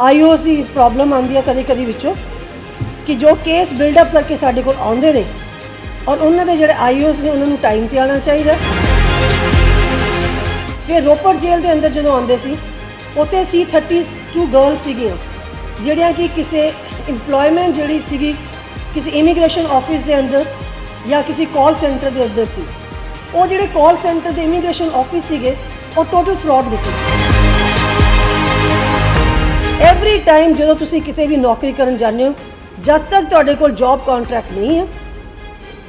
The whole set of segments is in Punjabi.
ਆਈਓਸ ਦੀ ਪ੍ਰੋਬਲਮ ਆਉਂਦੀ ਹੈ ਕਦੇ ਕਦੇ ਵਿੱਚੋਂ, ਕਿ ਜੋ ਕੇਸ ਬਿਲਡ ਅਪ ਕਰਕੇ ਸਾਡੇ ਕੋਲ ਆਉਂਦੇ ਨੇ, ਔਰ ਉਹਨਾਂ ਦੇ ਜਿਹੜੇ ਆਈਓਸ ਨੇ ਉਹਨਾਂ ਨੂੰ ਟਾਈਮ ਤੇ ਆਉਣਾ ਚਾਹੀਦਾ। ਫਿਰ ਰੋਪੜ ਜੇਲ੍ਹ ਦੇ ਅੰਦਰ ਜਦੋਂ ਆਉਂਦੇ ਸੀ, ਉੱਥੇ ਸੀ 32 ਗਰਲਸ ਸੀਗੀਆਂ ਜਿਹੜੀਆਂ ਕਿ ਕਿਸੇ EMPLOYMENT ਜਿਹੜੀ ਸੀਗੀ, ਕਿਸੇ ਇਮੀਗ੍ਰੇਸ਼ਨ ਆਫਿਸ ਦੇ ਅੰਦਰ ਜਾਂ ਕਿਸੇ ਕਾਲ ਸੈਂਟਰ ਦੇ ਅੰਦਰ ਸੀ। ਉਹ ਜਿਹੜੇ ਕਾਲ ਸੈਂਟਰ ਦੇ ਇਮੀਗ੍ਰੇਸ਼ਨ ਆਫਿਸ ਸੀਗੇ, ਉਹ ਟੋਟਲ ਫਰਾਡ ਨਿਕਲੇ ਟਾਈਮ ਜਦੋਂ ਤੁਸੀਂ ਕਿਤੇ ਵੀ ਨੌਕਰੀ ਕਰਨ ਜਾਂਦੇ ਹੋ, ਜਦ ਤੱਕ ਤੁਹਾਡੇ ਕੋਲ ਜੌਬ ਕੰਟਰੈਕਟ ਨਹੀਂ ਹੈ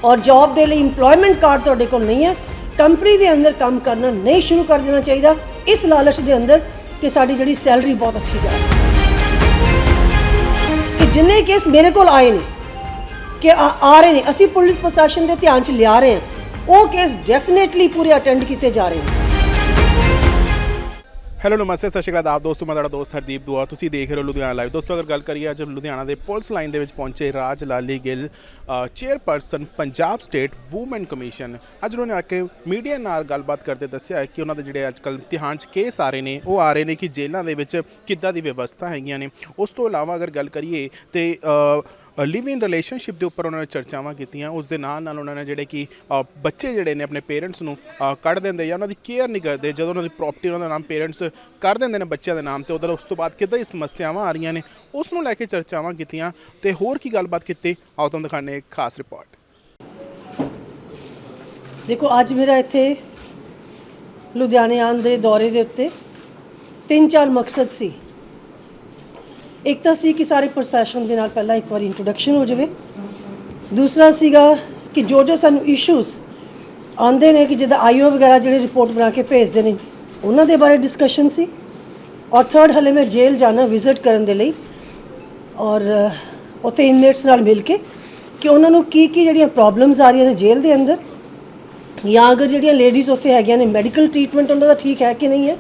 ਔਰ ਜੌਬ ਦੇ ਲਈ EMPLOYMENT ਕਾਰਡ ਤੁਹਾਡੇ ਕੋਲ ਨਹੀਂ ਹੈ ਕੰਪਨੀ ਦੇ ਅੰਦਰ ਕੰਮ ਕਰਨਾ ਨਹੀਂ ਸ਼ੁਰੂ ਕਰ ਦੇਣਾ ਚਾਹੀਦਾ। ਇਸ ਲਾਲਚ ਦੇ ਅੰਦਰ ਕਿ ਸਾਡੀ ਜਿਹੜੀ ਸੈਲਰੀ ਬਹੁਤ ਅੱਛੀ ਜਾਏ ਕਿ ਜਿੰਨੇ ਕੇਸ ਮੇਰੇ ਕੋਲ ਆਏ ਨੇ, ਕਿ ਆ ਆ ਰਹੇ ਨੇ, ਅਸੀਂ ਪੁਲਿਸ ਪ੍ਰਸ਼ਾਸਨ ਦੇ ਧਿਆਨ 'ਚ ਲਿਆ ਰਹੇ ਹਾਂ, ਉਹ ਕੇਸ ਡੈਫੀਨੇਟਲੀ ਪੂਰੇ ਅਟੈਂਡ ਕੀਤੇ ਜਾ ਰਹੇ ਨੇ। ਹੈਲੋ ਨਮਸਤੇ, ਸਤਿ ਸ਼੍ਰੀ ਅਕਾਲ ਆਪ ਦੋਸਤੋ, ਮੈਂ ਤੁਹਾਡਾ ਦੋਸਤ ਹਰਦੀਪ ਦੁਆ। ਤੁਸੀਂ ਦੇਖ ਰਹੇ ਹੋ ਲੁਧਿਆਣਾ ਲਾਈਵ ਦੋਸਤੋ, ਅਗਰ ਗੱਲ ਕਰੀਏ ਅੱਜ ਲੁਧਿਆਣਾ ਦੇ ਪੁਲਿਸ ਲਾਈਨ ਦੇ ਵਿੱਚ ਪਹੁੰਚੇ Raj Lali Gill chairperson Punjab state woman commission ਅੱਜ ਉਹਨਾਂ ਨੇ ਆ ਕੇ ਮੀਡੀਆ ਨਾਲ ਗੱਲਬਾਤ ਕਰਦੇ ਦੱਸਿਆ ਕਿ ਉਹਨਾਂ ਦੇ ਜਿਹੜੇ ਅੱਜ ਕੱਲ੍ਹ ਇਮਤਿਹਾਨ 'ਚ ਕੇਸ ਆ ਰਹੇ ਨੇ, ਉਹ ਆ ਰਹੇ ਨੇ ਕਿ ਜੇਲ੍ਹਾਂ ਦੇ ਵਿੱਚ ਕਿੱਦਾਂ ਦੀ ਵਿਵਸਥਾ ਹੈਗੀਆਂ ਨੇ। ਉਸ ਤੋਂ ਇਲਾਵਾ ਅਗਰ ਗੱਲ ਕਰੀਏ ਤੇ ਲਿਵ ਇਨ ਰਿਲੇਸ਼ਨਸ਼ਿਪ ਦੇ ਉੱਪਰ ਉਹਨਾਂ ਨੇ ਚਰਚਾਵਾਂ ਕੀਤੀਆਂ। ਉਸ ਦੇ ਨਾਲ ਨਾਲ ਉਹਨਾਂ ਨੇ ਜਿਹੜੇ ਕਿ ਬੱਚੇ ਜਿਹੜੇ ਨੇ ਆਪਣੇ ਪੇਰੈਂਟਸ ਨੂੰ ਕੱਢ ਦਿੰਦੇ ਜਾਂ ਉਹਨਾਂ ਦੀ ਕੇਅਰ ਨਹੀਂ ਕਰਦੇ। ਜਦੋਂ ਉਹਨਾਂ ਦੀ ਪ੍ਰਾਪਰਟੀ, ਉਹਨਾਂ ਦਾ ਨਾਮ ਪੇਰੈਂਟਸ ਕਰ ਦਿੰਦੇ ਨੇ ਬੱਚਿਆਂ ਦੇ ਨਾਮ ਤੇ ਉਧਰ ਉਸ ਤੋਂ ਬਾਅਦ ਕਿੱਦਾਂ ਹੀ ਸਮੱਸਿਆਵਾਂ ਆ ਰਹੀਆਂ ਨੇ, ਉਸ ਨੂੰ ਲੈ ਕੇ ਚਰਚਾਵਾਂ ਕੀਤੀਆਂ। ਤੇ ਹੋਰ ਕੀ ਗੱਲਬਾਤ ਕੀਤੀ, ਆਓ ਤੁਹਾਨੂੰ ਦਿਖਾਣੇ ਇੱਕ ਖਾਸ ਰਿਪੋਰਟ ਦੇਖੋ, ਅੱਜ ਮੇਰਾ ਇੱਥੇ ਲੁਧਿਆਣੇ ਆਉਣ ਦੇ ਦੌਰੇ ਦੇ ਉੱਤੇ ਤਿੰਨ ਚਾਰ ਮਕਸਦ ਸੀ। ਇੱਕ ਤਾਂ ਸੀ ਕਿ ਸਾਰੇ ਪ੍ਰੋਸੈਸ਼ਨ ਦੇ ਨਾਲ ਪਹਿਲਾਂ ਇੱਕ ਵਾਰੀ ਇੰਟਰੋਡਕਸ਼ਨ ਹੋ ਜਾਵੇ। ਦੂਸਰਾ ਸੀਗਾ ਕਿ ਜੋ ਜੋ ਸਾਨੂੰ ਇਸ਼ੂਸ ਆਉਂਦੇ ਨੇ, ਕਿ ਜਿੱਦਾਂ ਆਈਓ ਵਗੈਰਾ ਜਿਹੜੇ ਰਿਪੋਰਟ ਬਣਾ ਕੇ ਭੇਜਦੇ ਨੇ, ਉਹਨਾਂ ਦੇ ਬਾਰੇ ਡਿਸਕਸ਼ਨ ਸੀ। ਔਰ ਥਰਡ ਹਲੇ ਮੈਂ ਜੇਲ੍ਹ ਜਾਣਾ ਵਿਜ਼ਿਟ ਕਰਨ ਦੇ ਲਈ। ਔਰ ਉੱਥੇ ਇਨਮੇਟਸ ਨਾਲ ਮਿਲ ਕੇ ਕਿ ਉਹਨਾਂ ਨੂੰ ਕੀ ਕੀ ਜਿਹੜੀਆਂ ਪ੍ਰੋਬਲਮਸ ਆ ਰਹੀਆਂ ਨੇ ਜੇਲ੍ਹ ਦੇ ਅੰਦਰ, ਜਾਂ ਅਗਰ ਜਿਹੜੀਆਂ ਲੇਡੀਜ਼ ਉੱਥੇ ਹੈਗੀਆਂ ਨੇ ਮੈਡੀਕਲ ਟ੍ਰੀਟਮੈਂਟ ਉਹਨਾਂ ਦਾ ਠੀਕ ਹੈ ਕਿ ਨਹੀਂ ਹੈ?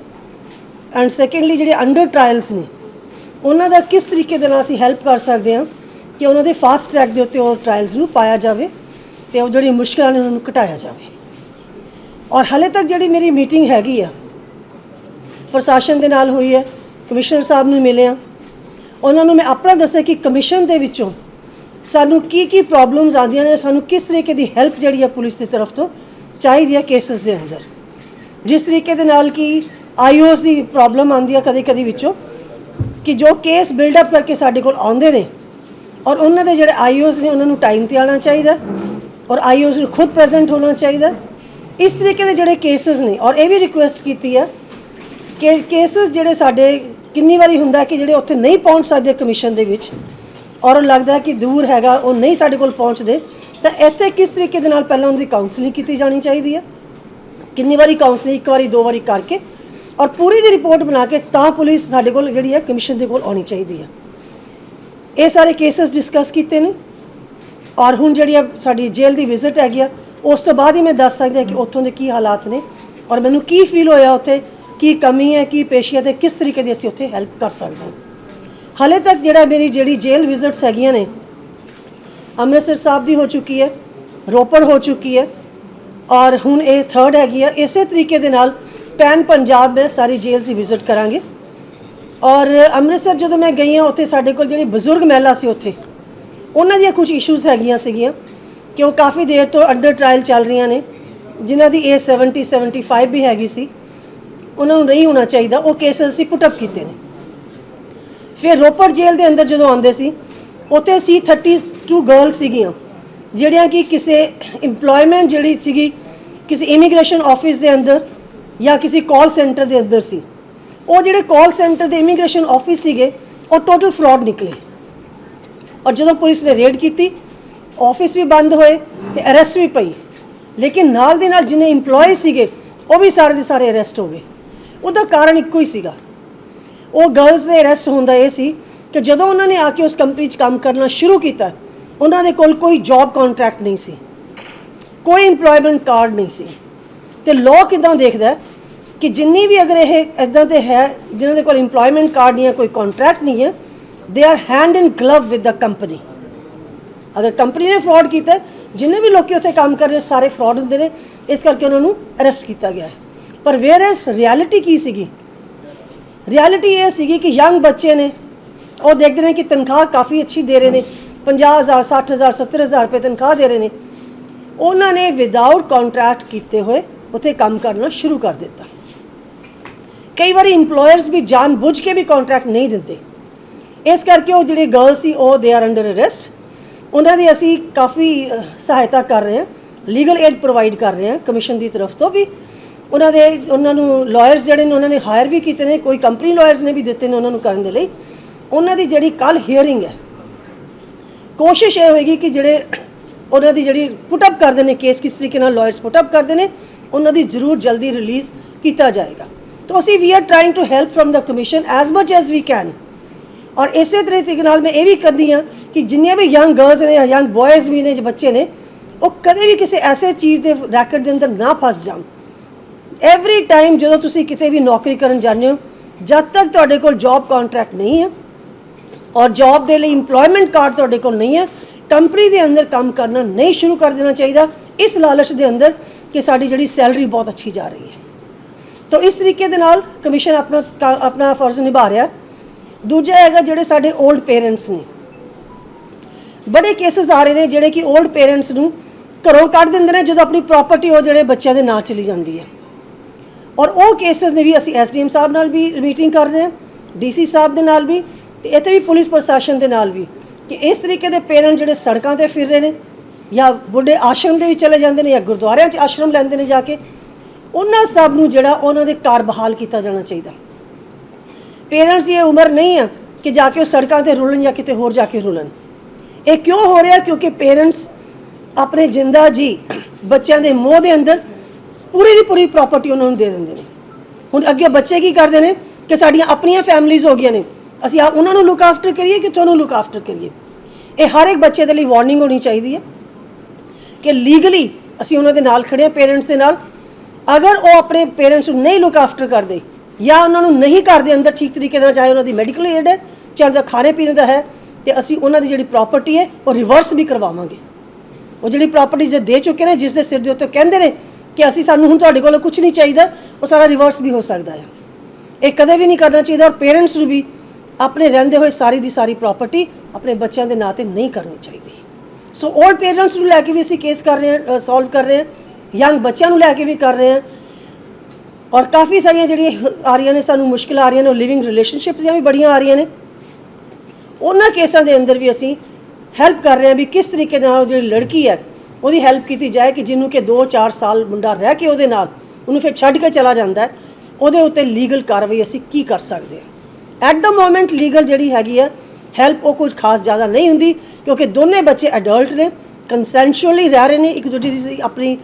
ਐਂਡ ਸੈਕੰਡਲੀ ਜਿਹੜੇ ਅੰਡਰ ਟ੍ਰਾਇਲਸ ਨੇ ਉਹਨਾਂ ਦਾ ਕਿਸ ਤਰੀਕੇ ਦੇ ਨਾਲ ਅਸੀਂ ਹੈਲਪ ਕਰ ਸਕਦੇ ਹਾਂ ਕਿ ਉਹਨਾਂ ਦੇ ਫਾਸਟ ਟਰੈਕ ਦੇ ਉੱਤੇ ਉਹ ਟ੍ਰਾਇਲਸ ਨੂੰ ਪਾਇਆ ਜਾਵੇ ਤੇ ਉਹ ਜਿਹੜੀ ਮੁਸ਼ਕਲਾਂ ਨੇ ਉਹਨਾਂ ਨੂੰ ਘਟਾਇਆ ਜਾਵੇ। ਔਰ ਹਲੇ ਤੱਕ ਜਿਹੜੀ ਮੇਰੀ ਮੀਟਿੰਗ ਹੈਗੀ ਆ, ਪ੍ਰਸ਼ਾਸਨ ਦੇ ਨਾਲ ਹੋਈ ਹੈ, ਕਮਿਸ਼ਨਰ ਸਾਹਿਬ ਨੂੰ ਮਿਲੇ ਆ ਉਹਨਾਂ ਨੂੰ ਮੈਂ ਆਪਣਾ ਦੱਸਿਆ ਕਿ ਕਮਿਸ਼ਨ ਦੇ ਵਿੱਚੋਂ ਸਾਨੂੰ ਕੀ ਕੀ ਪ੍ਰੋਬਲਮਸ ਆਉਂਦੀਆਂ ਨੇ, ਸਾਨੂੰ ਕਿਸ ਤਰੀਕੇ ਦੀ ਹੈਲਪ ਜਿਹੜੀ ਆ ਪੁਲਿਸ ਦੀ ਤਰਫ ਤੋਂ ਚਾਹੀਦੀ ਹੈ ਕੇਸਸ ਦੇ ਅੰਦਰ। ਜਿਸ ਤਰੀਕੇ ਦੇ ਨਾਲ ਕਿ ਆਈਓਸ ਦੀ ਪ੍ਰੋਬਲਮ ਆਉਂਦੀ ਆ ਕਦੇ ਕਦੇ ਵਿੱਚੋਂ ਕਿ ਜੋ ਕੇਸ ਬਿਲਡ ਅਪ ਕਰਕੇ ਸਾਡੇ ਕੋਲ ਆਉਂਦੇ ਨੇ ਔਰ ਉਹਨਾਂ ਦੇ ਜਿਹੜੇ ਆਈਓਸ ਨੇ ਉਹਨਾਂ ਨੂੰ ਟਾਈਮ ਤੇ ਆਉਣਾ ਚਾਹੀਦਾ ਔਰ ਆਈਓਸ ਨੂੰ ਖੁਦ ਪ੍ਰੈਜ਼ੈਂਟ ਹੋਣਾ ਚਾਹੀਦਾ। ਇਸ ਤਰੀਕੇ ਦੇ ਜਿਹੜੇ ਕੇਸਸ ਨੇ ਔਰ ਇਹ ਵੀ ਰਿਕੁਐਸਟ ਕੀਤੀ ਹੈ ਕਿ ਕੇਸਸ ਜਿਹੜੇ ਸਾਡੇ ਕਿੰਨੀ ਵਾਰੀ ਹੁੰਦਾ ਕਿ ਜਿਹੜੇ ਉੱਥੇ ਨਹੀਂ ਪਹੁੰਚ ਸਕਦੇ ਕਮਿਸ਼ਨ ਦੇ ਵਿੱਚ ਔਰ ਲੱਗਦਾ ਕਿ ਦੂਰ ਹੈਗਾ, ਉਹ ਨਹੀਂ ਸਾਡੇ ਕੋਲ ਪਹੁੰਚਦੇ, ਤਾਂ ਇੱਥੇ ਕਿਸ ਤਰੀਕੇ ਦੇ ਨਾਲ ਪਹਿਲਾਂ ਉਹਨਾਂ ਦੀ ਕਾਉਂਸਲਿੰਗ ਕੀਤੀ ਜਾਣੀ ਚਾਹੀਦੀ ਹੈ ਕਿੰਨੀ ਵਾਰੀ ਕਾਉਂਸਲਿੰਗ ਇੱਕ ਵਾਰੀ, ਦੋ ਵਾਰੀ ਕਰਕੇ ਔਰ ਪੂਰੀ ਦੀ ਰਿਪੋਰਟ ਬਣਾ ਕੇ ਤਾਂ ਪੁਲਿਸ ਸਾਡੇ ਕੋਲ ਜਿਹੜੀ ਹੈ ਕਮਿਸ਼ਨ ਦੇ ਕੋਲ ਆਉਣੀ ਚਾਹੀਦੀ ਹੈ। ਇਹ ਸਾਰੇ ਕੇਸਸ ਡਿਸਕਸ ਕੀਤੇ ਨੇ। ਔਰ ਹੁਣ ਜਿਹੜੀ ਆ ਸਾਡੀ ਜੇਲ੍ਹ ਦੀ ਵਿਜ਼ਿਟ ਹੈਗੀ ਆ, ਉਸ ਤੋਂ ਬਾਅਦ ਹੀ ਮੈਂ ਦੱਸ ਸਕਦੀ ਹਾਂ ਕਿ ਉੱਥੋਂ ਦੇ ਕੀ ਹਾਲਾਤ ਨੇ ਔਰ ਮੈਨੂੰ ਕੀ ਫੀਲ ਹੋਇਆ ਉੱਥੇ, ਕੀ ਕਮੀ ਹੈ, ਕੀ ਪੇਸ਼ੀ ਹੈ ਤੇ ਕਿਸ ਤਰੀਕੇ ਦੀ ਅਸੀਂ ਉੱਥੇ ਹੈਲਪ ਕਰ ਸਕਦੇ ਹਾਂ। ਹਾਲੇ ਤੱਕ ਜਿਹੜਾ ਮੇਰੀ ਜਿਹੜੀ ਜੇਲ੍ਹ ਵਿਜ਼ਿਟਸ ਹੈਗੀਆਂ ਨੇ, ਅੰਮ੍ਰਿਤਸਰ ਸਾਹਿਬ ਦੀ ਹੋ ਚੁੱਕੀ ਹੈ, ਰੋਪੜ ਹੋ ਚੁੱਕੀ ਹੈ, ਔਰ ਹੁਣ ਇਹ ਥਰਡ ਹੈਗੀ ਆ, ਇਸੇ ਤਰੀਕੇ ਦੇ ਨਾਲ ਪੈਨ ਪੰਜਾਬ ਮੈਂ ਸਾਰੀ ਜੇਲ੍ਹ ਦੀ ਵਿਜ਼ਿਟ ਕਰਾਂਗੇ। ਔਰ ਅੰਮ੍ਰਿਤਸਰ ਜਦੋਂ ਮੈਂ ਗਈ ਹਾਂ, ਉੱਥੇ ਸਾਡੇ ਕੋਲ ਜਿਹੜੀ ਬਜ਼ੁਰਗ ਮਹਿਲਾ ਸੀ ਉੱਥੇ, ਉਹਨਾਂ ਦੀਆਂ ਕੁਝ ਇਸ਼ੂਜ਼ ਹੈਗੀਆਂ ਸੀਗੀਆਂ ਕਿ ਉਹ ਕਾਫੀ ਦੇਰ ਤੋਂ ਅੰਡਰ ਟ੍ਰਾਇਲ ਚੱਲ ਰਹੀਆਂ ਨੇ, ਜਿਨ੍ਹਾਂ ਦੀ ਏਜ 70 75 ਵੀ ਹੈਗੀ ਸੀ। ਉਹਨਾਂ ਨੂੰ ਨਹੀਂ ਹੋਣਾ ਚਾਹੀਦਾ, ਉਹ ਕੇਸ ਅਸੀਂ ਪੁੱਟ ਅਪ ਕੀਤੇ ਨੇ। ਫਿਰ ਰੋਪੜ ਜੇਲ੍ਹ ਦੇ ਅੰਦਰ ਜਦੋਂ ਆਉਂਦੇ ਸੀ, ਉੱਥੇ ਸੀ 32 ਗਰਲ ਸੀਗੀਆਂ, ਜਿਹੜੀਆਂ ਕਿ ਕਿਸੇ EMPLOYMENT ਜਿਹੜੀ ਸੀਗੀ, ਕਿਸੇ ਇਮੀਗ੍ਰੇਸ਼ਨ ਆਫਿਸ ਦੇ ਅੰਦਰ ਜਾਂ ਕਿਸੇ ਕਾਲ ਸੈਂਟਰ ਦੇ ਅੰਦਰ ਸੀ। ਉਹ ਜਿਹੜੇ ਕਾਲ ਸੈਂਟਰ ਦੇ ਇਮੀਗ੍ਰੇਸ਼ਨ ਆਫਿਸ ਸੀਗੇ, ਉਹ ਟੋਟਲ ਫਰਾਡ ਨਿਕਲੇ। ਔਰ ਜਦੋਂ ਪੁਲਿਸ ਨੇ ਰੇਡ ਕੀਤੀ ਆਫਿਸ ਵੀ ਬੰਦ ਹੋਏ ਤੇ ਅਰੈਸਟ ਵੀ ਪਈ। ਲੇਕਿਨ ਨਾਲ ਦੇ ਨਾਲ ਜਿਹਨੇ EMPLOYE ਸੀਗੇ, ਉਹ ਵੀ ਸਾਰੇ ਦੇ ਸਾਰੇ ਅਰੈਸਟ ਹੋ ਗਏ। ਉਹਦਾ ਕਾਰਨ ਇੱਕੋ ਹੀ ਸੀਗਾ। ਉਹ ਗਰਲਸ ਦੇ ਅਰੈਸਟ ਹੁੰਦਾ ਇਹ ਸੀ ਕਿ ਜਦੋਂ ਉਹਨਾਂ ਨੇ ਆ ਕੇ ਉਸ ਕੰਪਨੀ 'ਚ ਕੰਮ ਕਰਨਾ ਸ਼ੁਰੂ ਕੀਤਾ, ਉਹਨਾਂ ਦੇ ਕੋਲ ਕੋਈ ਜੌਬ ਕੰਟਰੈਕਟ ਨਹੀਂ ਸੀ। ਕੋਈ EMPLOYMENT ਕਾਰਡ ਨਹੀਂ ਸੀ। ਤੇ ਲੋਅ ਕਿਦਾਂ ਦੇਖਦਾ ਕਿ ਜਿੰਨੀ ਵੀ ਅਗਰ ਇਹ ਇਦਾਂ ਦੇ ਹੈ, ਜਿਨ੍ਹਾਂ ਦੇ ਕੋਲ EMPLOYMENT ਕਾਰਡ ਨਹੀਂ ਹੈ, ਕੋਈ ਕੰਟਰੈਕਟ ਨਹੀਂ ਹੈ they are hand in glove with the company ਅਗਰ ਕੰਪਨੀ ਨੇ ਫਰਾਡ ਕੀਤਾ ਜਿੰਨੇ ਵੀ ਲੋਕੀ ਉੱਥੇ ਕੰਮ ਕਰ ਰਹੇ ਸਾਰੇ ਫਰਾਡ ਹੁੰਦੇ ਨੇ, ਇਸ ਕਰਕੇ ਉਹਨਾਂ ਨੂੰ ਅਰੈਸਟ ਕੀਤਾ ਗਿਆ ਹੈ। ਪਰ ਵੇਅਰ ਇਸ ਰਿਐਲਿਟੀ ਕੀ ਸੀਗੀ? ਰਿਐਲਿਟੀ ਇਹ ਸੀਗੀ ਕਿ ਯੰਗ ਬੱਚੇ ਨੇ, ਉਹ ਦੇਖਦੇ ਨੇ ਕਿ ਤਨਖਾਹ ਕਾਫੀ ਅੱਛੀ ਦੇ ਰਹੇ ਨੇ 50000 60000 70000 ਰੁਪਏ ਤਨਖਾਹ ਦੇ ਰਹੇ ਨੇ। ਉਹਨਾਂ ਨੇ ਵਿਦਆਊਟ ਕੰਟਰੈਕਟ ਕੀਤੇ ਹੋਏ ਉੱਥੇ ਕੰਮ ਕਰਨਾ ਸ਼ੁਰੂ ਕਰ ਦਿੱਤਾ। ਕਈ ਵਾਰੀ EMPLOYERS ਵੀ ਜਾਣਬੁੱਝ ਕੇ ਵੀ ਕੰਟਰੈਕਟ ਨਹੀਂ ਦਿੰਦੇ। ਇਸ ਕਰਕੇ ਉਹ ਜਿਹੜੇ ਗਰਲ ਸੀ, ਉਹ ਦੇ ਆਰ ਅੰਡਰ ਅਰੈਸਟ ਉਹਨਾਂ ਦੀ ਅਸੀਂ ਕਾਫੀ ਸਹਾਇਤਾ ਕਰ ਰਹੇ ਹਾਂ ਲੀਗਲ ਏਡ ਪ੍ਰੋਵਾਈਡ ਕਰ ਰਹੇ ਹਾਂ ਕਮਿਸ਼ਨ ਦੀ ਤਰਫ ਤੋਂ ਵੀ। ਉਹਨਾਂ ਦੇ, ਉਹਨਾਂ ਨੂੰ ਲਾਇਰਸ ਜਿਹੜੇ ਨੇ, ਉਹਨਾਂ ਨੇ ਹਾਇਰ ਵੀ ਕੀਤੇ ਨੇ, ਕੋਈ ਕੰਪਨੀ ਲਾਇਰਸ ਨੇ ਵੀ ਦਿੱਤੇ ਨੇ ਉਹਨਾਂ ਨੂੰ ਕਰਨ ਦੇ ਲਈ। ਉਹਨਾਂ ਦੀ ਜਿਹੜੀ ਕੱਲ ਹੀਅਰਿੰਗ ਹੈ, ਕੋਸ਼ਿਸ਼ ਇਹ ਹੋਏਗੀ ਕਿ ਜਿਹੜੇ, ਉਹਨਾਂ ਦੀ ਜਿਹੜੀ ਪੁੱਟ ਅਪ ਕਰਦੇ ਨੇ ਕੇਸ ਕਿਸ ਤਰੀਕੇ ਨਾਲ ਲਾਇਰਸ ਪੁੱਟ ਅਪ ਕਰਦੇ ਨੇ ਉਹਨਾਂ ਦੀ ਜ਼ਰੂਰ ਜਲਦੀ ਰਿਲੀਜ਼ ਕੀਤਾ ਜਾਏਗਾ ਤਾਂ ਅਸੀਂ we are trying to help firm the commission as much as we can ਔਰ ਇਸੇ ਤਰੀਕੇ ਨਾਲ ਮੈਂ ਇਹ ਵੀ ਕਰਦੀ ਹਾਂ ਕਿ ਜਿੰਨੇ ਵੀ ਯੰਗ ਗਰਲਸ ਨੇ ਯੰਗ ਬॉयਜ਼ ਵੀ ਨੇ ਜੋ ਬੱਚੇ ਨੇ ਉਹ ਕਦੇ ਵੀ ਕਿਸੇ ਐਸੇ ਚੀਜ਼ ਦੇ ਰੈਕਟ ਦੇ ਅੰਦਰ ਨਾ ਫਸ ਜਾਣ ਐਵਰੀ ਟਾਈਮ ਜਦੋਂ ਤੁਸੀਂ ਕਿਤੇ ਵੀ ਨੌਕਰੀ ਕਰਨ ਜਾਂਦੇ ਹੋ ਜਦ ਤੱਕ ਤੁਹਾਡੇ ਕੋਲ ਜੌਬ ਕੰਟਰੈਕਟ ਨਹੀਂ ਹੈ ਔਰ ਜੌਬ ਦੇ ਲਈ EMPLOYMENT ਕਾਰਡ ਤੁਹਾਡੇ ਕੋਲ ਨਹੀਂ ਹੈ ਕੰਪਨੀ ਦੇ ਅੰਦਰ ਕੰਮ ਕਰਨਾ ਨਹੀਂ ਸ਼ੁਰੂ ਕਰ ਦੇਣਾ ਚਾਹੀਦਾ ਇਸ ਲਾਲਚ ਦੇ ਅੰਦਰ ਕਿ ਸਾਡੀ ਜਿਹੜੀ ਸੈਲਰੀ ਬਹੁਤ ਅੱਛੀ ਜਾ ਰਹੀ ਹੈ। ਤਾਂ ਇਸ ਤਰੀਕੇ ਦੇ ਨਾਲ ਕਮਿਸ਼ਨ ਆਪਣਾ ਆਪਣਾ ਫਰਜ਼ ਨਿਭਾ ਰਿਹਾ। ਦੂਜਾ ਹੈਗਾ ਜਿਹੜੇ ਸਾਡੇ 올ਡ ਪੇਰੈਂਟਸ ਨੇ। ਬੜੇ ਕੇਸਸ ਆ ਰਹੇ ਨੇ ਜਿਹੜੇ ਕਿ 올ਡ ਪੇਰੈਂਟਸ ਨੂੰ ਘਰੋਂ ਕੱਢ ਦਿੰਦੇ ਨੇ ਜਦੋਂ ਆਪਣੀ ਪ੍ਰਾਪਰਟੀ ਉਹ ਜਿਹੜੇ ਬੱਚਿਆਂ ਦੇ ਨਾਂ ਚਲੀ ਜਾਂਦੀ ਹੈ। ਔਰ ਉਹ ਕੇਸਸ ਨੇ ਵੀ ਅਸੀਂ ਐਸਡੀਐਮ ਸਾਹਿਬ ਨਾਲ ਵੀ ਮੀਟਿੰਗ ਕਰ ਰਹੇ ਹਾਂ ਡੀਸੀ ਸਾਹਿਬ ਦੇ ਨਾਲ ਵੀ, ਤੇ ਇੱਥੇ ਵੀ ਪੁਲਿਸ ਪ੍ਰਸ਼ਾਸਨ ਦੇ ਨਾਲ ਵੀ, ਕਿ ਇਸ ਤਰੀਕੇ ਦੇ ਪੇਰੈਂਟ ਜਿਹੜੇ ਸੜਕਾਂ ਤੇ ਫਿਰ ਰਹੇ ਨੇ ਜਾਂ ਬੁੱਢੇ ਆਸ਼ਰਮ ਦੇ ਵਿੱਚ ਚਲੇ ਜਾਂਦੇ ਨੇ ਜਾਂ ਗੁਰਦੁਆਰਿਆਂ 'ਚ ਆਸ਼ਰਮ ਲੈਂਦੇ ਨੇ ਜਾ ਕੇ, ਉਹਨਾਂ ਸਭ ਨੂੰ ਜਿਹੜਾ ਉਹਨਾਂ ਦੇ ਘਰ ਬਹਾਲ ਕੀਤਾ ਜਾਣਾ ਚਾਹੀਦਾ। ਪੇਰੈਂਟਸ ਦੀ ਇਹ ਉਮਰ ਨਹੀਂ ਆ ਕਿ ਜਾ ਕੇ ਉਹ ਸੜਕਾਂ ਤੇ ਰੁਲਣ ਜਾਂ ਕਿਤੇ ਹੋਰ ਜਾ ਕੇ ਰੁਲਣ। ਇਹ ਕਿਉਂ ਹੋ ਰਿਹਾ? ਕਿਉਂਕਿ ਪੇਰੈਂਟਸ ਆਪਣੇ ਜਿੰਦਾ ਜੀ ਬੱਚਿਆਂ ਦੇ ਮੋਹ ਦੇ ਅੰਦਰ ਪੂਰੀ ਦੀ ਪੂਰੀ ਪ੍ਰਾਪਰਟੀ ਉਹਨਾਂ ਨੂੰ ਦੇ ਦਿੰਦੇ ਨੇ। ਹੁਣ ਅੱਗੇ ਬੱਚੇ ਕੀ ਕਰਦੇ ਨੇ? ਕਿ ਸਾਡੀਆਂ ਆਪਣੀਆਂ ਫੈਮਲੀਆਂ ਹੋ ਗਈਆਂ ਨੇ। ਅਸੀਂ ਆ ਉਹਨਾਂ ਨੂੰ ਲੁੱਕ ਆਫਟਰ ਕਰੀਏ ਕਿ ਤੁਹਾਨੂੰ ਲੁੱਕ ਆਫਟਰ ਕਰੀਏ? ਇਹ ਹਰ ਇੱਕ ਬੱਚੇ ਦੇ ਲਈ ਵਾਰਨਿੰਗ ਹੋਣੀ ਚਾਹੀਦੀ ਹੈ। ਕਿ ਲੀਗਲੀ ਅਸੀਂ ਉਹਨਾਂ ਦੇ ਨਾਲ ਖੜੇ ਹਾਂ ਪੇਰੈਂਟਸ ਦੇ ਨਾਲ। ਅਗਰ ਉਹ ਆਪਣੇ ਪੇਰੈਂਟਸ ਨੂੰ ਨਹੀਂ ਲੁੱਕ ਆਫਟਰ ਕਰਦੇ ਜਾਂ ਉਹਨਾਂ ਨੂੰ ਨਹੀਂ ਘਰ ਦੇ ਅੰਦਰ ਠੀਕ ਤਰੀਕੇ ਨਾਲ, ਚਾਹੇ ਉਹਨਾਂ ਦੀ ਮੈਡੀਕਲ ਏਡ ਹੈ, ਚਾਹੇ ਉਹਦਾ ਖਾਣੇ ਪੀਣੇ ਦਾ ਹੈ, ਤੇ ਅਸੀਂ ਉਹਨਾਂ ਦੀ ਜਿਹੜੀ ਪ੍ਰਾਪਰਟੀ ਹੈ, ਉਹ ਰਿਵਰਸ ਵੀ ਕਰਵਾਵਾਂਗੇ। ਉਹ ਜਿਹੜੀ ਪ੍ਰਾਪਰਟੀ ਜੇ ਦੇ ਚੁੱਕੇ ਨੇ ਜਿਸ ਦੇ ਸਿਰ ਦੇ ਉੱਤੇ ਕਹਿੰਦੇ ਨੇ ਕਿ ਅਸੀਂ ਸਾਨੂੰ ਹੁਣ ਤੁਹਾਡੇ ਕੋਲੋਂ ਕੁਝ ਨਹੀਂ ਚਾਹੀਦਾ, ਉਹ ਸਾਰਾ ਰਿਵਰਸ ਵੀ ਹੋ ਸਕਦਾ ਹੈ ਇਹ ਕਦੇ ਵੀ ਨਹੀਂ ਕਰਨਾ ਚਾਹੀਦਾ ਔਰ ਪੇਰੈਂਟਸ ਨੂੰ ਵੀ ਆਪਣੇ ਰਹਿੰਦੇ ਹੋਏ ਸਾਰੀ ਦੀ ਸਾਰੀ ਪ੍ਰਾਪਰਟੀ ਆਪਣੇ ਬੱਚਿਆਂ ਦੇ ਨਾਂ ਤੇ ਨਹੀਂ ਕਰਨੀ ਚਾਹੀਦੀ। ਸੋ 올ਡ ਪੇਰੈਂਟਸ ਨੂੰ ਲੈ ਕੇ ਵੀ ਅਸੀਂ ਕੇਸ ਕਰ ਰਹੇ ਹਾਂ ਸੋਲਵ ਕਰ ਰਹੇ ਹਾਂ ਯੰਗ ਬੱਚਿਆਂ ਨੂੰ ਲੈ ਕੇ ਵੀ ਕਰ ਰਹੇ ਹਾਂ। ਔਰ ਕਾਫੀ ਸਾਰੀਆਂ ਜਿਹੜੀਆਂ ਆ ਰਹੀਆਂ ਨੇ, ਸਾਨੂੰ ਮੁਸ਼ਕਿਲ ਆ ਰਹੀਆਂ ਨੇ, ਉਹ ਲਿਵਿੰਗ ਰਿਲੇਸ਼ਨਸ਼ਿਪ ਦੀਆਂ ਵੀ ਬੜੀਆਂ ਆ ਰਹੀਆਂ ਨੇ। ਉਹਨਾਂ ਕੇਸਾਂ ਦੇ ਅੰਦਰ ਵੀ ਅਸੀਂ ਹੈਲਪ ਕਰ ਰਹੇ ਹਾਂ ਵੀ ਕਿਸ ਤਰੀਕੇ ਦੇ ਨਾਲ ਜਿਹੜੀ ਲੜਕੀ ਹੈ, ਉਹਦੀ ਹੈਲਪ ਕੀਤੀ ਜਾਏ ਕਿ ਜਿਹਨੂੰ ਕਿ 2-4 ਸਾਲ ਮੁੰਡਾ ਰਹਿ ਕੇ ਉਹਦੇ ਨਾਲ, ਉਹਨੂੰ ਫਿਰ ਛੱਡ ਕੇ ਚਲਾ ਜਾਂਦਾ ਹੈ। ਉਹਦੇ ਉੱਤੇ ਲੀਗਲ ਕਾਰਵਾਈ ਅਸੀਂ ਕੀ ਕਰ ਸਕਦੇ ਹਾਂ? ਐਟ ਦਾ ਮੋਮੈਂਟ ਲੀਗਲ ਜਿਹੜੀ ਹੈਗੀ ਹੈ ਹੈਲਪ ਉਹ ਕੁਝ ਖਾਸ ਜ਼ਿਆਦਾ ਨਹੀਂ ਹੁੰਦੀ। ਕਿਉਂਕਿ ਦੋਨੇ ਬੱਚੇ ਅਡਲਟ ਨੇ ਕੰਸੈਂਸ਼ੂਅਲੀ ਰਹਿ ਰਹੇ ਨੇ, ਇੱਕ ਦੂਜੇ ਦੀ ਆਪਣੀ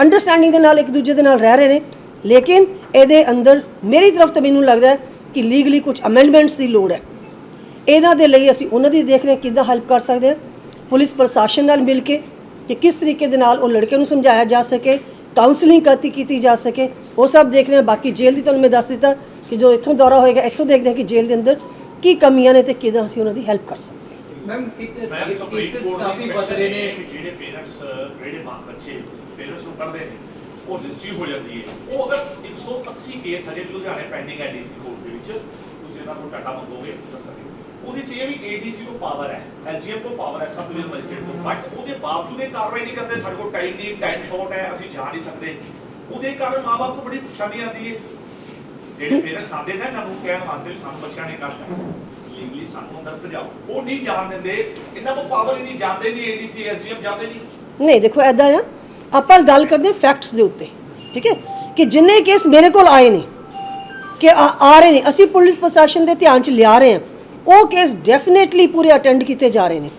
ਅੰਡਰਸਟੈਂਡਿੰਗ ਦੇ ਨਾਲ ਇੱਕ ਦੂਜੇ ਦੇ ਨਾਲ ਰਹਿ ਰਹੇ ਨੇ। ਲੇਕਿਨ ਇਹਦੇ ਅੰਦਰ ਮੇਰੀ ਤਰਫ ਤੋਂ ਮੈਨੂੰ ਲੱਗਦਾ ਹੈ ਕਿ ਲੀਗਲੀ ਕੁਝ ਅਮੈਂਡਮੈਂਟਸ ਦੀ ਲੋੜ ਹੈ। ਇਹਨਾਂ ਦੇ ਲਈ ਅਸੀਂ ਉਹਨਾਂ ਦੀ ਦੇਖ ਰਹੇ ਹਾਂ ਕਿੱਦਾਂ ਹੈਲਪ ਕਰ ਸਕਦੇ ਹਾਂ? ਪੁਲਿਸ ਪ੍ਰਸ਼ਾਸਨ ਨਾਲ ਮਿਲ ਕੇ ਕਿ ਕਿਸ ਤਰੀਕੇ ਦੇ ਨਾਲ ਉਹ ਲੜਕੇ ਨੂੰ ਸਮਝਾਇਆ ਜਾ ਸਕੇ ਕਾਉਂਸਲਿੰਗ ਕਰਤੀ ਕੀਤੀ ਜਾ ਸਕੇ। ਉਹ ਸਭ ਦੇਖ ਰਹੇ ਬਾਕੀ ਜੇਲ੍ਹ ਦੀ ਤੁਹਾਨੂੰ ਮੈਂ ਦੱਸ ਦਿੱਤਾ ਕਿ ਜੋ ਇੱਥੋਂ ਦੌਰਾ ਹੋਏਗਾ, ਇੱਥੋਂ ਦੇਖਦੇ ਹਾਂ ਕਿ ਜੇਲ੍ਹ ਦੇ ਅੰਦਰ ਕੀ ਕਮੀਆਂ ਨੇ ਤੇ ਕਿੱਦਾਂ ਅਸੀਂ ਉਹਨਾਂ ਦੀ ਹੈਲਪ ਕਰ ਸਕਦੇ ਮੈਮ ਇੱਕ ਮੈਮ ਸੁਪਰੀਮ ਕੇਸਿਸ ਕੋਰਟ ਕਾਫੀ ਵੱਧ ਰਹੇ ਨੇ। ਜਿਹੜੇ ਪੇਰੈਂਟਸ ਜਿਹੜੇ ਮਾਂ ਬੱਚੇ ਪੇਰੈਂਟਸ ਨੂੰ ਪੜ੍ਹਦੇ ਨੇ ਉਹ ਰਜਿਸਟਰੀ ਹੋ ਜਾਂਦੀ ਹੈ। ਉਹ ਅਗਰ 180 ਕੇਸ ਹਜੇ ਲੁਧਿਆਣੇ ਪੈਂਡਿੰਗ ਹੈ ਡੀਸੀ ਕੋਰਟ ਦੇ ਵਿੱਚ ਤੁਸੀਂ ਇਹਨਾਂ ਕੋਲ ਡਾਟਾ ਮੰਗੋਗੇ ਦੱਸਾਂਗੇ ਉਹਦੇ ਚ ਇਹ ਵੀ ਏਡੀਸੀ ਕੋਲ ਪਾਵਰ ਹੈ ਐਸਜੀਐਮ ਕੋਲ ਪਾਵਰ ਹੈ ਸਬ ਡਿਵੀਜ਼ਨ ਮੈਜਿਸਟ੍ਰੇਟ ਕੋਲ। ਬਟ ਉਹਦੇ ਬਾਵਜੂਦ ਇਹ ਕਾਰਵਾਈ ਨਹੀਂ ਕਰਦੇ ਸਾਡੇ ਕੋਲ ਟਾਈਮ ਨਹੀਂ ਟਾਈਮ ਸ਼ਾਰਟ ਹੈ ਅਸੀਂ ਜਾ ਨਹੀਂ ਸਕਦੇ। ਉਹਦੇ ਕਾਰਨ ਮਾਪੇ ਨੂੰ ਬੜੀ ਪਰੇਸ਼ਾਨੀ ਆਉਂਦੀ ਹੈ। ਜਿਹੜੇ ਪੇਰੈਂਟਸ ਆਉਂਦੇ ਨੇ ਸਾਨੂੰ ਕਹਿਣ ਵਾਸਤੇ ਸਾਨੂੰ ਬੱਚਿਆਂ ਨੇ ਕਰਨਾ ਲੀਗਲੀ ਸਾਨੂੰ ਅੰਦਰ ਭਜਾਓ। ਉਹ ਨਹੀਂ ਜਾਣ ਦਿੰਦੇ। ਇਹਨਾਂ ਕੋਲ ਪਾਵਰ ਨਹੀਂ ਜਾਂਦੇ ਨਹੀਂ ਏਡੀਸੀ ਐਸਜੀਐਮ ਜਾਂਦੇ ਨਹੀਂ। ਨਹੀਂ, ਦੇਖੋ ਐਦਾਂ ਆ। ਆਪਾਂ ਗੱਲ ਕਰਦੇ ਫੈਕਟਸ ਦੇ ਉੱਤੇ, ਠੀਕ ਹੈ? ਕਿ ਜਿੰਨੇ ਕੇਸ ਮੇਰੇ ਕੋਲ ਆਏ ਨੇ, ਕਿ ਆ ਰਹੇ ਨੇ, ਅਸੀਂ ਪੁਲਿਸ ਪ੍ਰਸ਼ਾਸਨ ਦੇ ਧਿਆਨ ਚ ਲਿਆ ਰਹੇ ਹਾਂ। ਉਹ ਕੇਸ ਡੈਫੀਨੇਟਲੀ ਪੂਰੇ ਅਟੈਂਡ ਕੀਤੇ ਜਾ ਰਹੇ ਨੇ।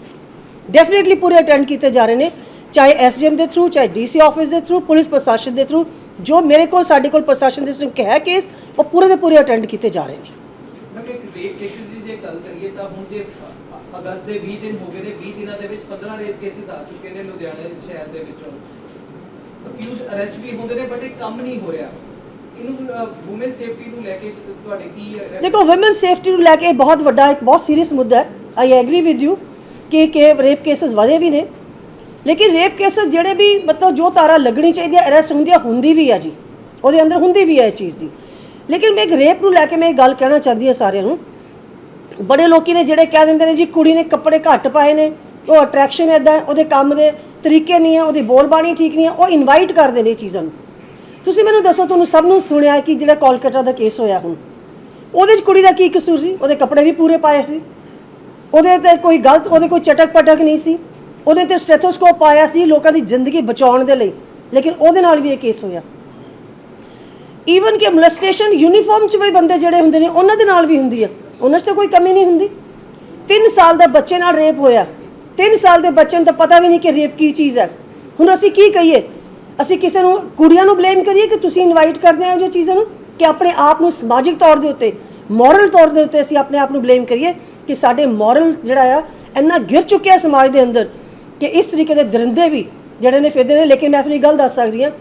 ਡੈਫੀਨੇਟਲੀ ਪੂਰੇ ਅਟੈਂਡ ਕੀਤੇ ਜਾ ਰਹੇ ਨੇ, ਚਾਹੇ ਐਸਡੀਐਮ ਦੇ ਥਰੂ ਚਾਹੇ ਡੀਸੀ ਆਫਿਸ ਦੇ ਥਰੂ ਪੁਲਿਸ ਪ੍ਰਸ਼ਾਸਨ ਦੇ ਥਰੂ ਜੋ ਮੇਰੇ ਕੋਲ, ਸਾਡੇ ਕੋਲ ਪ੍ਰਸ਼ਾਸਨ ਦੇ ਸਿਸਟਮ ਹੈ ਕੇਸ ਉਹ ਪੂਰੇ ਦੇ ਪੂਰੇ ਅਟੈਂਡ ਕੀਤੇ ਜਾ ਰਹੇ ਨੇ। ਮੈਮ ਰੇਪ ਕੇਸਿਸ ਦੀ ਜੇ ਗੱਲ ਕਰੀਏ ਤਾਂ ਹੁਣ ਜੇ ਅਗਸਤ ਦੇ 20 ਦਿਨ ਹੋ ਗਏ ਨੇ 20 ਦਿਨਾਂ ਦੇ ਵਿੱਚ 15 ਰੇਪ ਕੇਸਿਸ ਆ ਚੁੱਕੇ ਨੇ ਲੁਧਿਆਣਾ ਸ਼ਹਿਰ ਦੇ ਵਿੱਚੋਂ। ਅਕਿਊਜ਼ ਅਰੈਸਟ ਵੀ ਹੁੰਦੇ ਨੇ ਬਟ ਇਹ ਕੰਮ ਨਹੀਂ ਹੋ ਰਿਹਾ। ਇਹਨੂੰ ਸੇਫਟੀ ਨੂੰ ਲੈ ਕੇ ਤੁਹਾਡੇ ਕੀ ਦੇਖੋ ਔਮਨ ਸੇਫਟੀ ਨੂੰ ਲੈ ਕੇ ਬਹੁਤ ਵੱਡਾ, ਇੱਕ ਬਹੁਤ ਸੀਰੀਅਸ ਮੁੱਦਾ ਹੈ। ਆਈ ਐਗਰੀ ਵਿਦ ਯੂ ਕਿ ਕਿ ਰੇਪ ਕੇਸਸ ਵਧੇ ਵੀ ਨੇ। ਲੇਕਿਨ ਰੇਪ ਕੇਸਸ ਜਿਹੜੇ ਵੀ ਮਤਲਬ ਜੋ ਤਾਰਾ ਲੱਗਣੀ ਚਾਹੀਦੀ ਹੈ ਅਰੈਸਟ ਹੁੰਦੀ ਹੈ ਹੁੰਦੀ ਵੀ ਹੈ ਜੀ। ਉਹਦੇ ਅੰਦਰ ਹੁੰਦੀ ਵੀ ਹੈ ਇਹ ਚੀਜ਼ ਦੀ। ਲੇਕਿਨ ਮੈਂ ਇੱਕ ਰੇਪ ਨੂੰ ਲੈ ਕੇ ਮੈਂ ਇਹ ਗੱਲ ਕਹਿਣਾ ਚਾਹੁੰਦੀ ਹਾਂ ਸਾਰਿਆਂ ਨੂੰ। ਬੜੇ ਲੋਕੀ ਨੇ ਜਿਹੜੇ ਕਹਿ ਦਿੰਦੇ ਨੇ ਜੀ, ਕੁੜੀ ਨੇ ਕੱਪੜੇ ਘੱਟ ਪਾਏ ਨੇ, ਉਹ ਅਟਰੈਕਸ਼ਨ ਇਦਾਂ ਉਹਦੇ ਕੰਮ ਦੇ ਤਰੀਕੇ ਨਹੀਂ ਆ ਉਹਦੀ ਬੋਲਬਾਣੀ ਠੀਕ ਨਹੀਂ ਆ ਉਹ ਇਨਵਾਈਟ ਕਰਦੇ ਨੇ ਇਹ ਚੀਜ਼ਾਂ ਨੂੰ। ਤੁਸੀਂ ਮੈਨੂੰ ਦੱਸੋ, ਤੁਹਾਨੂੰ ਸਭ ਨੂੰ ਸੁਣਿਆ ਕਿ ਜਿਹੜਾ ਕੋਲਕਾਤਾ ਦਾ ਕੇਸ ਹੋਇਆ ਹੁਣ, ਉਹਦੇ 'ਚ ਕੁੜੀ ਦਾ ਕੀ ਕਸੂਰ ਸੀ? ਉਹਦੇ ਕੱਪੜੇ ਵੀ ਪੂਰੇ ਪਾਏ ਸੀ। ਉਹਦੇ ਤੇ ਕੋਈ ਗਲਤ, ਉਹਦੇ ਕੋਈ ਚਟਕ ਪਟਕ ਨਹੀਂ ਸੀ। ਉਹਦੇ ਤੇ ਸਟੈਥੋਸਕੋਪ ਪਾਇਆ ਸੀ ਲੋਕਾਂ ਦੀ ਜ਼ਿੰਦਗੀ ਬਚਾਉਣ ਦੇ ਲਈ। ਲੇਕਿਨ ਉਹਦੇ ਨਾਲ ਵੀ ਇਹ ਕੇਸ ਹੋਇਆ। ਈਵਨ ਕਿ ਮੋਲੈਸਟੇਸ਼ਨ ਯੂਨੀਫਾਰਮ 'ਚ ਵੀ ਬੰਦੇ ਜਿਹੜੇ ਹੁੰਦੇ ਨੇ, ਉਹਨਾਂ ਦੇ ਨਾਲ ਵੀ ਹੁੰਦੀ ਆ। ਉਹਨਾਂ 'ਚ ਤਾਂ ਕੋਈ ਕਮੀ ਨਹੀਂ ਹੁੰਦੀ। 3 ਸਾਲ ਦਾ ਬੱਚੇ ਨਾਲ ਰੇਪ ਹੋਇਆ। 3 ਸਾਲ ਦੇ ਬੱਚੇ ਨੂੰ ਤਾਂ ਪਤਾ ਵੀ ਨਹੀਂ ਕਿ ਰੇਪ ਕੀ ਚੀਜ਼ ਹੈ ਹੁਣ ਅਸੀਂ ਕੀ ਕਹੀਏ? ਅਸੀਂ ਕਿਸੇ ਨੂੰ, ਕੁੜੀਆਂ ਨੂੰ ਬਲੇਮ ਕਰੀਏ ਕਿ ਤੁਸੀਂ ਇਨਵਾਈਟ ਕਰਦੇ ਹੋ ਜੋ ਚੀਜ਼ਾਂ ਨੂੰ? ਕਿ ਆਪਣੇ ਆਪ ਨੂੰ ਸਮਾਜਿਕ ਤੌਰ ਦੇ ਉੱਤੇ ਮੋਰਲ ਤੌਰ ਦੇ ਉੱਤੇ ਅਸੀਂ ਆਪਣੇ ਆਪ ਨੂੰ ਬਲੇਮ ਕਰੀਏ ਕਿ ਸਾਡੇ ਮੋਰਲ ਜਿਹੜਾ ਆ, ਇੰਨਾ ਗਿਰ ਚੁੱਕਿਆ ਸਮਾਜ ਦੇ ਅੰਦਰ ਕਿ ਇਸ ਤਰੀਕੇ ਦੇ ਦਰਿੰਦੇ ਵੀ ਜਿਹੜੇ ਨੇ ਫਿਰਦੇ ਨੇ। ਲੇਕਿਨ ਮੈਂ ਤੁਹਾਨੂੰ ਇੱਕ ਗੱਲ ਦੱਸ ਸਕਦੀ ਹਾਂ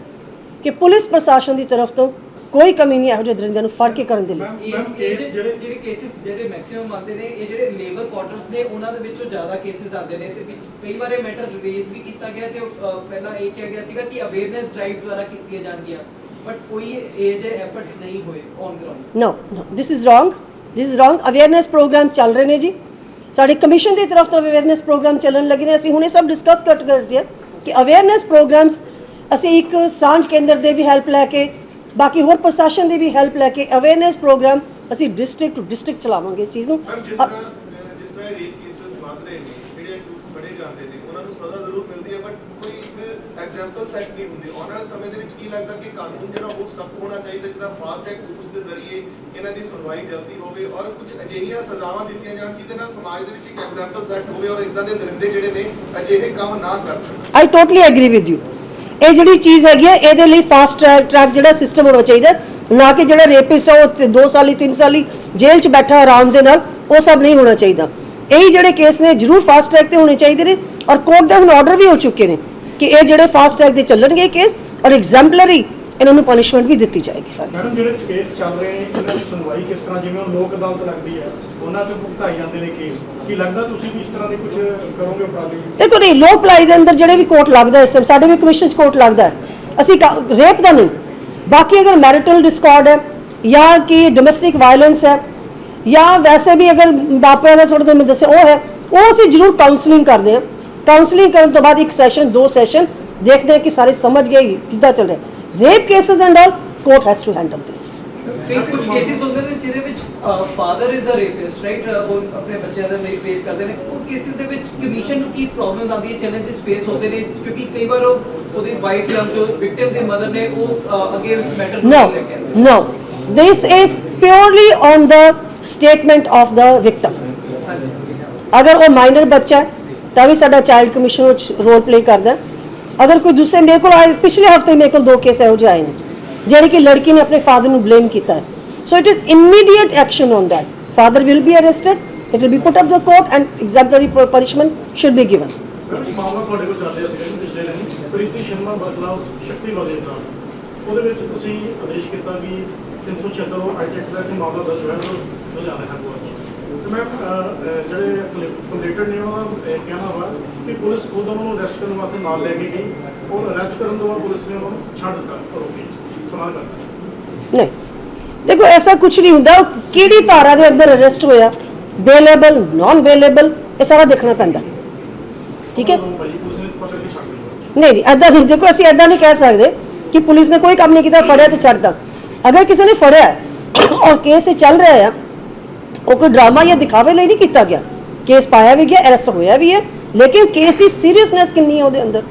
ਕਿ ਪੁਲਿਸ ਪ੍ਰਸ਼ਾਸਨ ਦੀ ਤਰਫ ਤੋਂ ਕੋਈ ਕਮੀ ਨਹੀਂ ਇਹੋ ਜਿਹੇ ਦਰਿੰਦਿਆਂ ਨੂੰ ਫੜ ਕੇ ਕਰਨ ਦੇ ਲਈ ਮੈਮ ਇਹ ਮੈਮ ਇਹ ਕੇਸ ਜਿਹੜੇ ਕੇਸਿਸ ਜਿਹੜੇ ਮੈਕਸਿਮਮ ਆਉਂਦੇ ਨੇ ਇਹ ਜਿਹੜੇ ਲੇਬਰ ਕੁਆਟਰਸ ਨੇ ਉਹਨਾਂ ਦੇ ਵਿੱਚੋਂ ਜ਼ਿਆਦਾ ਕੇਸਿਸ ਆਉਂਦੇ ਨੇ ਤੇ ਵਿੱਚ ਕਈ ਵਾਰ ਇਹ ਮੈਟਰ ਰਿਲੀਜ਼ ਵੀ ਕੀਤਾ ਗਿਆ ਤੇ ਉਹ, ਅਹ, ਪਹਿਲਾਂ ਇਹ ਕਿਹਾ ਗਿਆ ਸੀਗਾ ਕਿ ਅਵੇਅਰਨੈਸ ਡਰਾਈਵ ਦੁਆਰਾ ਕੀਤੀਆਂ ਜਾਣਗੀਆਂ ਬਟ ਕੋਈ ਇਹ ਜੇ ਐਫਰਟਸ ਨਹੀਂ ਹੋਏ on ground no no this is wrong this is wrong awareness programme ਚੱਲ ਰਹੇ ਨੇ ਜੀ ਸਾਡੇ ਕਮਿਸ਼ਨ ਦੀ ਤਰਫ ਤੋਂ ਅਵੇਅਰਨੈਸ ਪ੍ਰੋਗਰਾਮ ਚੱਲਣ ਲੱਗੇ ਨੇ ਅਸੀਂ ਹੁਣੇ ਸਭ ਡਿਸਕਸ ਕਰ ਕਰਦੇ ਹਾਂ ਕਿ ਅਵੇਅਰਨੈਸ ਪ੍ਰੋਗਰਾਮਸ ਅਸੀਂ ਇੱਕ ਸਾਂਝ ਕੇਂਦਰ ਦੇ ਵੀ ਹੈਲਪ ਲੈ ਕੇ ਬਾਕੀ ਹੋਰ ਪ੍ਰਸ਼ਾਸਨ ਦੀ ਵੀ ਹੈਲਪ ਲੈ ਕੇ ਅਵੇਅਰਨੈਸ ਪ੍ਰੋਗਰਾਮ ਅਸੀਂ ਡਿਸਟ੍ਰਿਕਟ ਟੂ ਡਿਸਟ੍ਰਿਕਟ ਚਲਾਵਾਂਗੇ ਇਸ ਚੀਜ਼ ਨੂੰ। ਮੈਮ ਜਿਸ ਤਰ੍ਹਾਂ ਜਿਸ ਤਰ੍ਹਾਂ ਰੇਪ ਕੇਸਸ ਵੱਧ ਰਹੇ ਨੇ ਜਿਹੜੇ ਅਕਿਊਜ਼ ਫੜੇ ਜਾਂਦੇ ਨੇ ਉਹਨਾਂ ਨੂੰ ਸਜ਼ਾ ਜ਼ਰੂਰ ਮਿਲਦੀ ਹੈ ਬਟ ਕੋਈ ਇੱਕ ਐਗਜ਼ਾਮਪਲ ਸੈੱਟ ਨਹੀਂ ਹੁੰਦੀ। ਆਉਣ ਵਾਲੇ ਸਮੇਂ ਦੇ ਵਿੱਚ ਕੀ ਲੱਗਦਾ ਕਿ ਕਾਨੂੰਨ ਜਿਹੜਾ ਉਹ ਸਖਤ ਹੋਣਾ ਚਾਹੀਦਾ ਜਿਹਦਾ ਫਾਸਟ ਟਰੈਕ ਕੋਰਸ ਦੇ ਜ਼ਰੀਏ ਇਹਨਾਂ ਦੀ ਸੁਣਵਾਈ ਜਲਦੀ ਹੋਵੇ ਔਰ ਕੁਝ ਅਜਿਹੀਆਂ ਸਜ਼ਾਵਾਂ ਦਿੱਤੀਆਂ ਜਾਣ ਜਿਹਦੇ ਨਾਲ ਸਮਾਜ ਦੇ ਵਿੱਚ ਇੱਕ ਐਗਜ਼ਾਮਪਲ ਸੈੱਟ ਹੋਵੇ ਔਰ ਇਦਾਂ ਦੇ ਦਰਿੰਦੇ ਜਿਹੜੇ ਨੇ ਅਜਿਹੇ ਕੰਮ ਨਾ ਕਰ ਸਕਣ। I totally agree with you ਇਹ ਜਿਹੜੀ ਚੀਜ਼ ਹੈਗੀ ਹੈ, ਇਹਦੇ ਲਈ ਫਾਸਟ ਟਰੈਕ ਜਿਹੜਾ ਸਿਸਟਮ ਹੋਣਾ ਚਾਹੀਦਾ ਨਾ ਕਿ ਜਿਹੜਾ ਰੇਪਿਸਟ ਹੈ ਉਹ 2 ਸਾਲੀ 3 ਸਾਲੀ ਜੇਲ੍ਹ 'ਚ ਬੈਠਾ ਆਰਾਮ ਦੇ ਨਾਲ, ਉਹ ਸਭ ਨਹੀਂ ਹੋਣਾ ਚਾਹੀਦਾ। ਇਹੀ ਜਿਹੜੇ ਕੇਸ ਨੇ ਜ਼ਰੂਰ ਫਾਸਟ ਟਰੈਕ ਤੇ ਹੋਣੇ ਚਾਹੀਦੇ ਨੇ ਔਰ ਕੋਰਟ ਦੇ ਹੁਣ ਆਰਡਰ ਵੀ ਹੋ ਚੁੱਕੇ ਨੇ ਕਿ ਇਹ ਜਿਹੜੇ ਫਾਸਟ ਟਰੈਕ ਦੇ ਚੱਲਣਗੇ ਕੇਸ ਔਰ ਐਗਜ਼ੈਂਪਲਰੀ ਇਹਨਾਂ ਨੂੰ ਪਨਿਸ਼ਮੈਂਟ ਵੀ ਦਿੱਤੀ ਜਾਏਗੀ ਸਾਰੀ। ਮੈਡਮ ਜਿਹੜੇ ਕੇਸ ਚੱਲ ਰਹੇ ਨੇ ਇਹਨਾਂ ਦੀ ਸੁਣਵਾਈ ਕਿਸ ਤਰ੍ਹਾਂ ਜਿਵੇਂ ਹੁਣ ਲੋਕ ਅਦਾਲਤ ਲੱਗਦੀ ਹੈ ਉਹਨਾਂ 'ਚ ਭੁਗਤਾਈ ਜਾਂਦੇ ਨੇ ਕੇਸ ਕੀ ਲੱਗਦਾ ਤੁਸੀਂ ਵੀ ਇਸ ਤਰ੍ਹਾਂ ਦੀ ਕੁਝ ਕਰੋਗੇ ਉਪਰਾਲੇ ਦੇਖੋ ਨਹੀਂ ਲੋ ਅਪਲਾਈ ਦੇ ਅੰਦਰ ਜਿਹੜੇ ਵੀ ਕੋਰਟ ਲੱਗਦਾ ਹੈ ਇਸ ਸਾਡੇ ਵੀ ਕਮਿਸ਼ਨ ਚ ਕੋਰਟ ਲੱਗਦਾ ਹੈ। ਅਸੀਂ ਰੇਪ ਦਾ ਨਹੀਂ। ਬਾਕੀ ਅਗਰ ਮੈਰਿਟਲ ਡਿਸਕਾਰਡ ਹੈ ਜਾਂ ਕਿ ਡੋਮੈਸਟਿਕ ਵਾਇਲੈਂਸ ਹੈ ਜਾਂ ਵੈਸੇ ਵੀ ਅਗਰ ਬਾਪਿਆਂ ਦਾ ਥੋੜਾ ਤੁਹਾਨੂੰ ਦੱਸਿਆ ਉਹ ਹੈ ਉਹ ਅਸੀਂ ਜ਼ਰੂਰ ਕਾਉਂਸਲਿੰਗ ਕਰਦੇ ਹਾਂ। ਕਾਉਂਸਲਿੰਗ ਕਰਨ ਤੋਂ ਬਾਅਦ ਇੱਕ ਸੈਸ਼ਨ ਦੋ ਸੈਸ਼ਨ ਦੇਖਦੇ ਹਾਂ ਕਿ ਸਾਰੇ ਸਮਝ ਗਏ ਕਿੱਦਾਂ ਚੱਲ ਰਿਹਾ। Cases and all court has to handle this ਕਈ ਕੁਝ ਕੇਸਿਸ ਹੁੰਦੇ ਨੇ ਜਿਹਦੇ ਵਿੱਚ father is a rapist right ਉਹ ਆਪਣੇ ਬੱਚਿਆਂ ਦਾ ਰੇਪ ਕਰਦੇ ਨੇ ਉਹ ਕੇਸਿਸ ਦੇ ਵਿੱਚ ਕਮਿਸ਼ਨ ਨੂੰ ਕੀ ਪ੍ਰੋਬਲਮਸ ਆਉਂਦੀ ਹੈ ਚੈਲੰਜਸ ਫੇਸ ਹੁੰਦੇ ਨੇ ਕਿਉਂਕਿ ਕਈ ਵਾਰ ਉਹ ਉਹਦੀ ਵਾਈਫ ਜਾਂ ਜੋ ਵਿਕਟਿਮ ਦੇ ਮਦਰ ਨੇ ਉਹ ਅਗੇ ਇਸ ਮੈਟਰ ਨੂੰ No, ਲੈ ਕੇ ਆਉਂਦੇ no. This is purely on the statement of the victim. ਅਗਰ ਉਹ ਮਾਈਨਰ ਬੱਚਾ ਹੈ ਤਾਂ ਵੀ ਸਾਡਾ ਚਾਈਲਡ ਕਮਿਸ਼ਨ ਰੋਲ ਪਲੇ ਕਰਦਾ ਹੈ। ਅਗਰ ਕੋਈ ਦੂਸਰੇ ਮੇਰੇ ਕੋਲ ਆਏ ਪਿਛਲੇ ਹਫ਼ਤੇ ਮੇਰੇ ਕੋਲ ਦੋ ਕੇਸ ਇਹੋ ਜਿਹੇ ਆਏ ਨੇ ਜਿਹੜੇ ਕਿ ਲੜਕੀ ਨੇ ਆਪਣੇ ਫਾਦਰ ਨੂੰ ਬਲੇਮ ਕੀਤਾ ਹੈ so it is immediate action on that. Father will be arrested, it will be put up the court and exemplary punishment should be given. Madam ਮਾਮਲਾ ਤੁਹਾਡੇ ਕੋਲ ਚੱਲ ਰਿਹਾ ਸੀ ਪਿਛਲੇ ਦਿਨ ਪ੍ਰੀਤੀ ਸ਼ਰਮਾ ਬਰਖਲਾਫ ਸ਼ਕਤੀ ਕਾਲਜ ਦਾ ਉਹਦੇ ਵਿੱਚ ਤੁਸੀਂ ਆਦੇਸ਼ ਕੀਤਾ ਕਿ 376 ਆਈਟੈਕ ਦਾ ਇੱਕ ਮਾਮਲਾ ਦਰਜ ਹੋਇਆ ਜੋ ਲੁਧਿਆਣਾ ਹੈ ਕੋਲ ਤੇ ਮੈਂ ਜਿਹੜੇ ਕੰਪਲੀਟਡ ਨੇ ਉਹਨਾਂ ਦਾ ਇਹ ਕਹਿਣਾ ਵਾ ਕਿ ਪੁਲਿਸ ਖੁਦ ਉਹਨਾਂ ਨੂੰ ਅਰੈਸਟ ਕਰਨ ਵਾਸਤੇ ਨਾਲ ਲੈ ਕੇ ਗਈ। ਔਰ ਅਰੈਸਟ ਕਰਨ ਤੋਂ ਬਾਅਦ ਪੁਲਿਸ ਨੇ ਉਹਨਾਂ ਨੂੰ ਛੱਡ ਦਿੱਤਾ ਰੋਕੀ ਸਵਾਲ ਕਰਦਾ ਨਹੀਂ। ਦੇਖੋ ਐਸਾ ਕੁਝ ਨਹੀਂ ਹੁੰਦਾ। ਕਿਹੜੀ ਧਾਰਾ ਦੇ ਅੰਦਰ ਅਰੈਸਟ ਹੋਇਆ? ਬੇਲੇਬਲ ਨਾਨ ਬੇਲੇਬਲ ਇਹ ਸਾਰਾ ਦੇਖਣਾ ਪੈਂਦਾ। ਠੀਕ ਹੈ? ਨਹੀਂ ਨਹੀਂ ਐਦਾਂ ਨਹੀਂ। ਦੇਖੋ ਅਸੀਂ ਐਦਾਂ ਨਹੀਂ ਕਹਿ ਸਕਦੇ ਕਿ ਪੁਲਿਸ ਨੇ ਕੋਈ ਕੰਮ ਨਹੀਂ ਕੀਤਾ ਫੜਿਆ ਤੇ ਛੱਡਤਾ। ਅਗਰ ਕਿਸੇ ਨੇ ਫੜਿਆ ਔਰ ਕੇਸ ਚੱਲ ਰਿਹਾ ਹੈ ਉਹ ਕੋਈ ਡਰਾਮਾ ਜਾਂ ਦਿਖਾਵੇ ਲਈ ਨਹੀਂ ਕੀਤਾ ਗਿਆ। ਕੇਸ ਪਾਇਆ ਵੀ ਗਿਆ ਅਰੈਸਟ ਹੋਇਆ ਵੀ ਹੈ ਲੇਕਿਨ ਕੇਸ ਦੀ ਸੀਰੀਅਸਨੈਸ ਕਿੰਨੀ ਹੈ ਉਹਦੇ ਅੰਦਰ?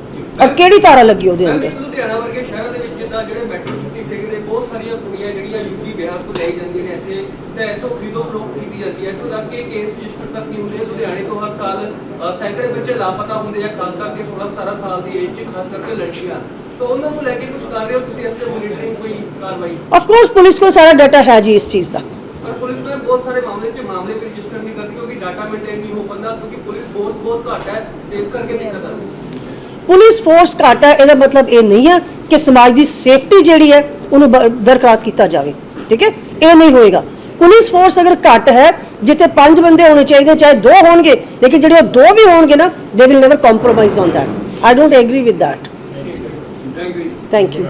ਔਰ ਕਿਹੜੀ ਧਾਰਾ ਲੱਗੀ ਉਹਦੇ ਅੰਦਰ? ਲੁਧਿਆਣਾ ਵਰਗੇ ਸ਼ਹਿਰਾਂ ਦੇ ਵਿੱਚ ਜਿੱਦਾਂ ਜਿਹੜੇ ਮੈਟਰੋ ਸਿਟੀ ਸਿਟੀ ਦੇ ਬਹੁਤ ਸਾਰੀਆਂ ਕੁੜੀਆਂ ਜਿਹੜੀਆਂ ਯੂਪੀ ਬਿਹਾਰ ਤੋਂ ਲੈ ਜਾਂਦੀਆਂ ਨੇ ਇੱਥੇ ਤੇ ਇੱਥੋਂ ਖਰੀਦੋ ਫਰੋਖਤ ਕੀਤੀ ਜਾਂਦੀ ਹੈ। ਇੱਥੋਂ ਤੱਕ ਕਿ ਕੇਸ ਰਜਿਸਟਰ ਤੱਕ ਨਹੀਂ ਹੁੰਦੇ। ਲੁਧਿਆਣੇ ਤੋਂ ਹਰ ਸਾਲ ਅ, ਸੈਂਕੜੇ ਬੱਚੇ ਲਾਪਤਾ ਹੁੰਦੇ ਆ ਖਾਸ ਕਰਕੇ 16 17 ਸਾਲ ਦੀ ਏਜ 'ਚ ਖਾਸ ਕਰਕੇ ਲੜਕੀਆਂ। ਤਾਂ ਉਹਨਾਂ ਨੂੰ ਲੈ ਕੇ ਕੁਝ ਕਰ ਰਹੇ ਹੋ ਤੁਸੀਂ? ਇਸ ਤੇ ਮੋਨੀਟਰਿੰਗ ਕੋਈ ਕਾਰਵਾਈ? ਆਫ ਕੋਰਸ ਪੁਲਿਸ ਕੋਲ ਸਾਰਾ ਡਾਟਾ ਹੈ ਜੀ ਇਸ ਚੀਜ਼ ਦਾ ਪਰ ਪੁਲਿਸ ਨੇ ਬਹੁਤ ਸਾਰੇ ਮਾਮਲੇ 'ਚ ਮਾਮਲੇ ਵੀ ਰਜਿਸਟਰ ਨਹੀਂ ਕਰਦੀ ਕਿਉਂਕਿ ਡਾਟਾ ਮੇਨਟੇਨ ਨਹੀਂ ਹੋ ਪਾਉਂਦਾ ਕਿਉਂਕਿ ਪੁਲਿਸ ਫੋਰਸ ਬਹੁਤ ਘੱਟ ਹੈ ਤੇ ਇਸ ਕਰਕੇ ਦਿੱਕਤ ਆਉਂਦੀ ਹੈ। ਪੁਲਿਸ ਫੋਰਸ ਘੱਟ ਹੈ ਇਹਦਾ ਮਤਲਬ ਇਹ ਨਹੀਂ ਹੈ ਕਿ ਸਮਾਜ ਦੀ ਸੇਫਟੀ ਜਿਹੜੀ ਹੈ ਉਹਨੂੰ ਬਰਕਰਾਰ ਕੀਤਾ ਜਾਵੇ ਠੀਕ ਹੈ? ਇਹ ਨਹੀਂ ਹੋਏਗਾ। ਪੁਲਿਸ ਫੋਰਸ ਅਗਰ ਘੱਟ ਹੈ ਜਿੱਥੇ ਪੰਜ ਬੰਦੇ ਹੋਣੇ ਚਾਹੀਦੇ ਚਾਹੇ ਦੋ ਹੋਣਗੇ ਲੇਕਿਨ ਜਿਹੜੇ ਉਹ ਦੋ ਵੀ ਹੋਣਗੇ ਨਾ they will never compromise on that I don't agree with you thank you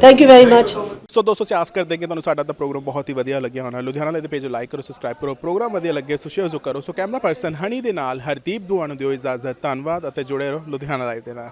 thank you very much so ਦੋਸਤੋ, ਅਸੀਂ ਕਰ ਕਰਦੇ ਤੁਹਾਨੂੰ ਸਾਡਾ ਤਾਂ ਪ੍ਰੋਗਰਾਮ ਬਹੁਤ ਹੀ ਵਧੀਆ ਲੱਗਿਆ ਹੋਣਾ। ਲੁਧਿਆਣਾ ਲਾਈਵ ਦੇ ਪੇਜ ਲਾਈਕ ਕਰੋ ਸਬਸਕ੍ਰਾਈਬ ਕਰੋ। ਪ੍ਰੋਗਰਾਮ ਵਧੀਆ ਲੱਗੇ ਸੋ ਸ਼ੇਅਰ ਜ਼ਰੂਰ ਕਰੋ। ਸੋ ਕੈਮਰਾ ਪਰਸਨ ਹਨੀ ਦੇ ਨਾਲ ਹਰਦੀਪ ਦੁਆ ਨੂੰ ਦਿਓ ਇਜਾਜ਼ਤ। ਧੰਨਵਾਦ ਅਤੇ ਜੁੜੇ ਰਹੋ ਲੁਧਿਆਣਾ ਲਾਈਵ ਦੇ ਨਾਲ।